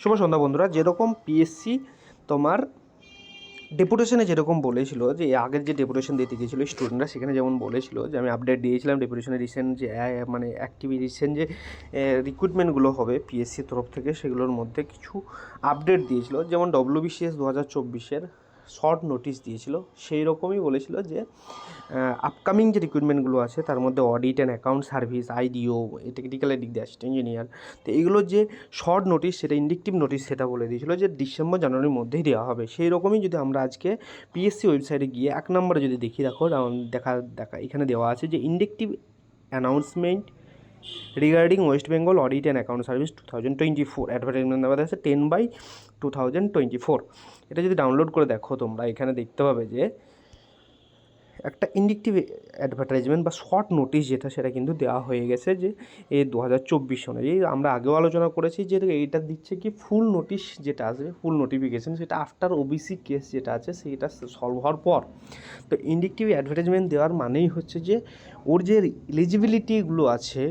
শুভ সন্ধ্যা বন্ধুরা। যেরকম পিএসসি তোমার ডেপুটেশনে যেরকম বলেছিল যে আগের যে ডেপুটেশন দিতে গিয়েছিল স্টুডেন্টরা সেখানে যেমন বলেছিল যে, আমি আপডেট দিয়েছিলাম ডেপুটেশনের রিসেন্ট যে মানে অ্যাক্টিভি রিসেন্ট যে রিক্রুটমেন্টগুলো হবে পিএসসির তরফ থেকে, সেগুলোর মধ্যে কিছু আপডেট দিয়েছিল। যেমন ডব্লিউবিসিএস দু হাজার চব্বিশের শর্ট নোটিশ দিয়েছিল, সেই রকমই বলেছিল যে আপকামিং যে রিক্রুটমেন্টগুলো আছে, তার মধ্যে অডিট অ্যান্ড অ্যাকাউন্ট সার্ভিস আইডিও টেকনিক্যাল দিক দিয়ে অ্যাসিস্ট্যান্ট ইঞ্জিনিয়ার তো এইগুলোর যে শর্ট নোটিশ সেটা ইন্ডিকটিভ নোটিশ সেটা বলে দিয়েছিল যে ডিসেম্বর, জানুয়ারির মধ্যেই দেওয়া হবে। সেই রকমই যদি আমরা আজকে পিএসসি ওয়েবসাইটে গিয়ে এক নম্বরে যদি দেখি, দেখো দেখা দেখা, এখানে দেওয়া আছে যে indicative announcement regarding West Bengal audit and account service two thousand twenty four advertisement দেওয়া আছে ten by two thousand twenty four এটা যদি ডাউনলোড করে দেখো তোমরা, এখানে দেখতে পাবে যে একটা ইন্ডিকটিভ অ্যাডভার্টাইজমেন্ট বা শর্ট নোটিশ যেটা সেটা কিন্তু দেওয়া হয়ে গেছে যে এই দু হাজার চব্বিশ অনুযায়ী। আমরা আগেও আলোচনা করেছি যে এইটা দিচ্ছে কি ফুল নোটিশ যেটা আসবে ফুল নোটিফিকেশন সেটা আফটার ওবিসি কেস যেটা আছে সেটা সলভ হওয়ার পর। তো ইন্ডিকটিভ অ্যাডভার্টাইজমেন্ট দেওয়ার মানেই হচ্ছে যে ওর যে এলিজিবিলিটিগুলো আছে,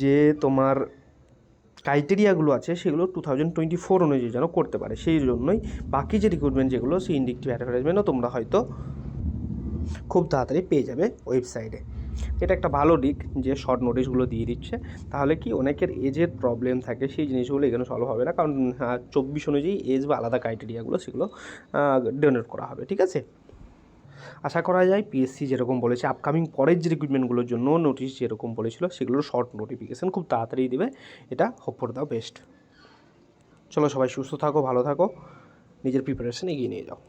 যে তোমার ক্রাইটেরিয়াগুলো আছে সেগুলো টু থাউজেন্ড টোয়েন্টি ফোর অনুযায়ী যেন করতে পারে। সেই জন্যই বাকি যে রিক্রুটমেন্ট যেগুলো, সেই ইন্ডিকটিভ অ্যাডভার্টাইজমেন্টও তোমরা হয়তো খুব তাড়াতাড়ি পেয়ে যাবে ওয়েবসাইটে। এটা একটা ভালো দিক যে শর্ট নোটিশগুলো দিয়ে দিচ্ছে। তাহলে কি অনেকের এজের প্রবলেম থাকে, সেই জিনিসগুলো এখানে সলভ হবে না। কারণ চব্বিশ অনুযায়ী এজ বা আলাদা ক্রাইটেরিয়াগুলো সেগুলো ডোনেট করা হবে, ঠিক আছে? আশা করা যায় পিএসসি যেরকম বলেছে আপকামিং পরের যে রিক্রুটমেন্টগুলোর জন্য নোটিশ যেরকম বলেছিল, সেগুলোর শর্ট নোটিফিকেশান খুব তাড়াতাড়ি দেবে। এটা হোপ ফর দ্য বেস্ট চলো সবাই সুস্থ থাকো, ভালো থাকো। নিজের প্রিপারেশন এগিয়ে নিয়ে যাও।